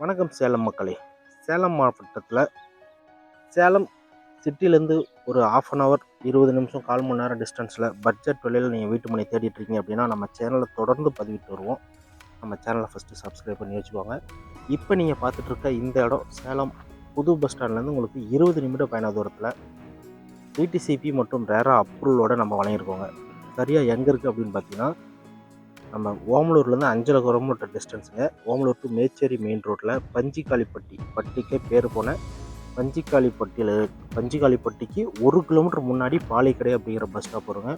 வணக்கம் சேலம் மக்களே. சேலம் மாவட்டத்தில் சேலம் சிட்டிலேருந்து ஒரு ஆஃப் அன் ஹவர் இருபது நிமிஷம் கால் மணி நேரம் டிஸ்டன்ஸில் பட்ஜெட் வெளியில் நீங்கள் வீட்டு மனை தேடிட்டு இருக்கீங்க அப்படின்னா நம்ம சேனலை தொடர்ந்து பதிவிட்டு வருவோம். நம்ம சேனலை ஃபஸ்ட்டு சப்ஸ்கிரைப் பண்ணி வச்சுக்கோங்க. இப்போ நீங்கள் பார்த்துட்ருக்க இந்த இடம் சேலம் புது பஸ் ஸ்டாண்ட்லேருந்து உங்களுக்கு இருபது நிமிட பயண தூரத்தில் டிடிசிபி மற்றும் ரேரா அப்ரூவலோட நம்ம வழங்கியிருக்கோங்க. சரியாக எங்கே இருக்குது அப்படின்னு பார்த்தீங்கன்னா நம்ம ஓமலூர்லேருந்து அஞ்சரை கிலோமீட்டர் டிஸ்டன்ஸுங்க ஓமலூர் டு மேச்சேரி மெயின் ரோட்டில் பஞ்சிக்காளிப்பட்டி பட்டிக்கே பேர் போன பஞ்சிக்காளிப்பட்டியில் பஞ்சிக்காளிப்பட்டிக்கு ஒரு கிலோமீட்டர் முன்னாடி பாலைக்கடை அப்படிங்கிற பஸ் ஸ்டாப் வருங்க.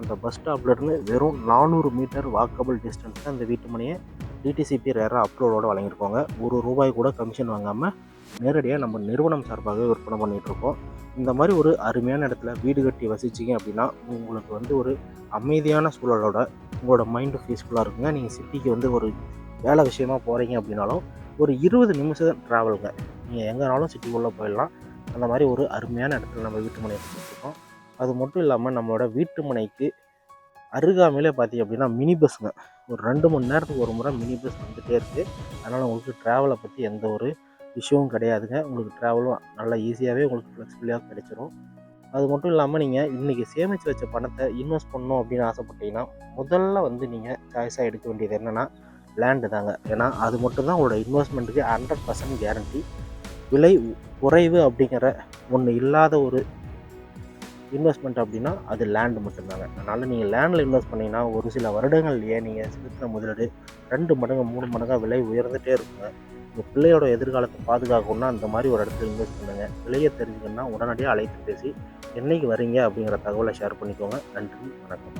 அந்த பஸ் ஸ்டாப்லேருந்து வெறும் நானூறு மீட்டர் வாக்கபிள் டிஸ்டன்ஸில் அந்த வீட்டு மனையை டிடிசிபி ரேராக அப்லோடோடு வழங்கியிருக்கோங்க. ஒரு ரூபாய் கூட கமிஷன் வாங்காமல் நேரடியாக நம்ம நிறுவனம் சார்பாகவே விற்பனை பண்ணிகிட்ருக்கோம் இந்த மாதிரி ஒரு அருமையான இடத்துல வீடு கட்டி வசிச்சிங்க அப்படின்னா உங்களுக்கு வந்து ஒரு அமைதியான சூழலோட உங்களோட மைண்டு பீஸ்ஃபுல்லாக இருக்குங்க நீங்கள் சிட்டிக்கு வந்து ஒரு வேலை விஷயமா போகிறீங்க அப்படின்னாலும் ஒரு இருபது நிமிஷம் ட்ராவலுங்க நீங்கள் எங்கேனாலும் சிட்டிக்குள்ளே போயிடலாம். அந்த மாதிரி ஒரு அருமையான இடத்துல நம்ம வீட்டு மனையை அது மட்டும் இல்லாமல் நம்மளோட வீட்டு மனைக்கு அருகாமையிலே பார்த்தீங்க அப்படின்னா மினி பஸ்ஸுங்க ஒரு ரெண்டு மணி நேரத்துக்கு ஒரு முறை மினி பஸ் வந்துகிட்டே இருக்குது அதனால் உங்களுக்கு ட்ராவலை பற்றி எந்த ஒரு இஷ்யூவும் கிடையாதுங்க. உங்களுக்கு ட்ராவலும் நல்லா ஈஸியாகவே உங்களுக்கு ஃப்ளெக்சிபிளாக கிடைச்சிரும். அது மட்டும் இல்லாமல் நீங்கள் இன்றைக்கி சேமித்து வச்ச பணத்தை இன்வெஸ்ட் பண்ணணும் அப்படின்னு ஆசைப்பட்டீங்கன்னா முதல்ல வந்து நீங்கள் சாய்ஸாக எடுக்க வேண்டியது என்னென்னா லேண்டு தாங்க. ஏன்னா அது மட்டும்தான் உங்களோட இன்வெஸ்ட்மெண்ட்டுக்கு ஹண்ட்ரட் பர்சன்ட் கேரண்டி விலை குறைவு அப்படிங்கிற ஒன்று இல்லாத ஒரு இன்வெஸ்ட்மெண்ட் அப்படின்னா அது லேண்டு மட்டும்தாங்க. அதனால் நீங்கள் லேண்டில் இன்வெஸ்ட் பண்ணிங்கன்னா ஒரு சில வருடங்கள்லேயே நீங்கள் செலுத்தின முதலீடு ரெண்டு மடங்கு மூணு மடங்காக விலை உயர்ந்துகிட்டே இருக்குங்க உங்கள் பிள்ளையோட எதிர்காலத்தை பாதுகாக்கணும்னா அந்த மாதிரி ஒரு இடத்துல இன்வெஸ்ட் பண்ணுங்கள் விலையை தெரிஞ்சுக்கணும்னா உடனடியாக அழைத்து பேசி என்னைக்கு வரீங்க அப்படிங்கிற தகவலை ஷேர் பண்ணிக்கோங்க. நன்றி வணக்கம்.